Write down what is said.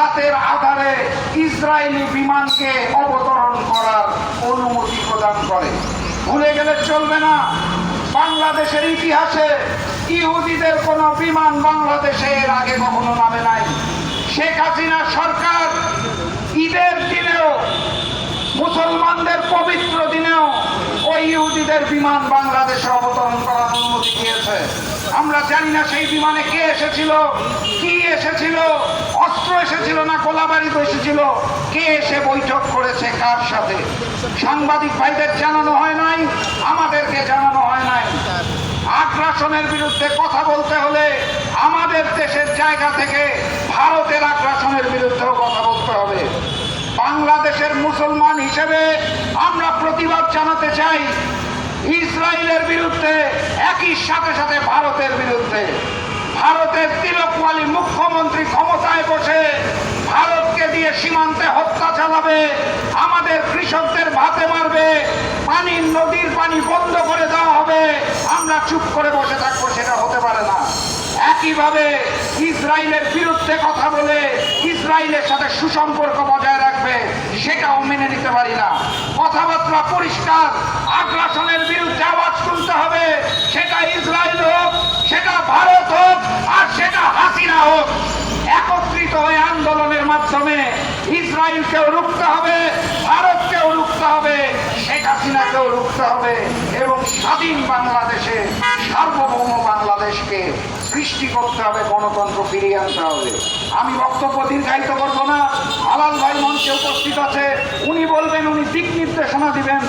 রাতের আধারে ইসরায়েলি বিমানকে অবতরণ করার অনুমতি প্রদান করে। ভুলে গেলে চলবে না। বাংলাদেশের ইতিহাসে ইহুদিদের কোনো বিমান বাংলাদেশে এর আগে কখনো নামে নাই। শেখ হাসিনা সরকার ঈদের দিনেও, মুসলমানদের পবিত্র দিনেও ওই ইহুদিদের বিমান বাংলাদেশে অবতরণ করার অনুমতি দিয়েছে। আমরা জানি না সেই বিমানে কে এসেছিল, কি এসেছিল। এসেছিল না কোলাবাড়িতে এসেছিল? কে এসে বৈঠক করেছে কার সাথে? সাংবাদিক ভাইদের জানানো হয় নাই, আমাদেরকে জানানো হয় নাই। আগ্রাসনের বিরুদ্ধে কথা বলতে হলে আমাদের দেশের জায়গা থেকে ভারতের আগ্রাসনের বিরুদ্ধেও কথা বলতে হবে। বাংলাদেশের মুসলমান হিসেবে আমরা প্রতিবাদ জানাতে চাই, ইসরায়েলের বিরুদ্ধে, একই সাথে সাথে ভারতের বিরুদ্ধে। ভারতের তিলকওয়ালি মুখ্যমন্ত্রী চালাবে আমাদের কৃষকদের ভাতে মারবে। পানির নদীর পানি বন্ধ করে দেওয়া হবে। আমরা চুপ করে বসে থাকব, সেটা হতে পারে না। একইভাবে ইসরায়েলের বিরুদ্ধে কথা বলে ইসরায়েলের সাথে সুসম্পর্ক বজায় রাখবে, সেটাও মেনে নিতে পারি না। কথাবার্তা পরিষ্কার, আগ্রাসনের বিরুদ্ধে আওয়াজ ইসরায়েলকেও রুখতে হবে, ভারতকেও রুখতে হবে, শেখ হাসিনাকেও রুখতে হবে এবং স্বাধীন বাংলাদেশে, সার্বভৌম বাংলাদেশকে সৃষ্টি করতে হবে, গণতন্ত্র ফিরিয়ে আনতে হবে। আমি বক্তব্য দীর্ঘায়িত করব না। আলাল ভাই মঞ্চে উপস্থিত আছে, উনি বলবেন, উনি দিক নির্দেশনা দিবেন।